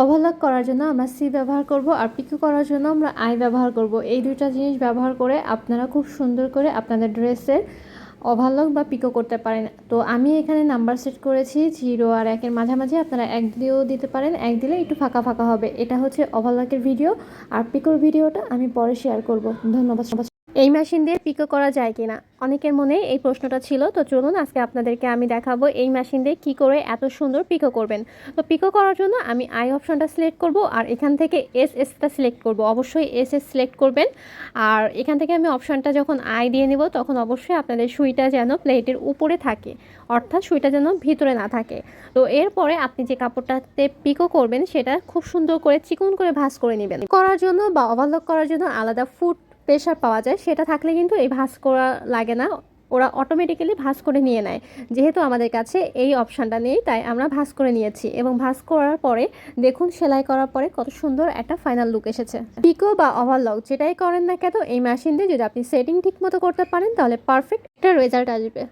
Overlock করার জন্য আমরা সি ব্যবহার করব, আর পিকো করার জন্য আমরা আই ব্যবহার করব। এই দুইটা জিনিস ব্যবহার করে আপনারা খুব সুন্দর করে আপনাদের ড্রেসের ওভারলক বা পিকো করতে পারেন। তো আমি এখানে নাম্বার সেট করেছি জিরো আর একের মাঝামাঝি, আপনারা এক দিলেও দিতে পারেন, এক দিলে একটু ফাঁকা ফাঁকা হবে। এটা হচ্ছে ওভারলকের ভিডিও আর পিকোর ভিডিওটা আমি পরে শেয়ার করব। ধন্যবাদ এই মেশিন দিয়ে পিকো করা যায় কিনা? অনেকের মনে এই প্রশ্নটা ছিল, তো চলুন আজকে আপনাদেরকে আমি দেখাবো এই মেশিন দিয়ে কী করে এত সুন্দর পিকো করবেন। তো পিকো করার জন্য আমি আই অপশনটা সিলেক্ট করব আর এখান থেকে এস এসটা সিলেক্ট করব। অবশ্যই এস এস সিলেক্ট করবেন। আর এখান থেকে আমি অপশনটা যখন আই দিয়ে নেব, তখন অবশ্যই আপনাদের সুইটা যেন প্লেটের উপরে থাকে, অর্থাৎ সুইটা যেন ভিতরে না থাকে। তো এরপরে আপনি যে কাপড়টাতে পিকো করবেন, সেটা খুব সুন্দর করে চিকন করে ভাঁজ করে নেবেন। করার জন্য বা ওভারলক করার জন্য আলাদা ফুড প্রেশার পাওয়া যায়, সেটা থাকলে কিন্তু এই ভাঁজ করা লাগে না। ওরা অটোমেটিক্যালি ভাঁজ করে নিয়ে নেয়। যেহেতু আমাদের কাছে এই অপশানটা নেই, তাই আমরা ভাঁজ করে নিয়েছি এবং ভাঁজ করার পরে দেখুন সেলাই করার পরে কত সুন্দর একটা ফাইনাল লুক এসেছে। পিকো বা ওভারলক যেটাই করেন না কেন, এই মেশিন দিয়ে যদি আপনি সেটিং ঠিক মতো করতে পারেন, তাহলে পারফেক্ট একটা রেজাল্ট আসবে।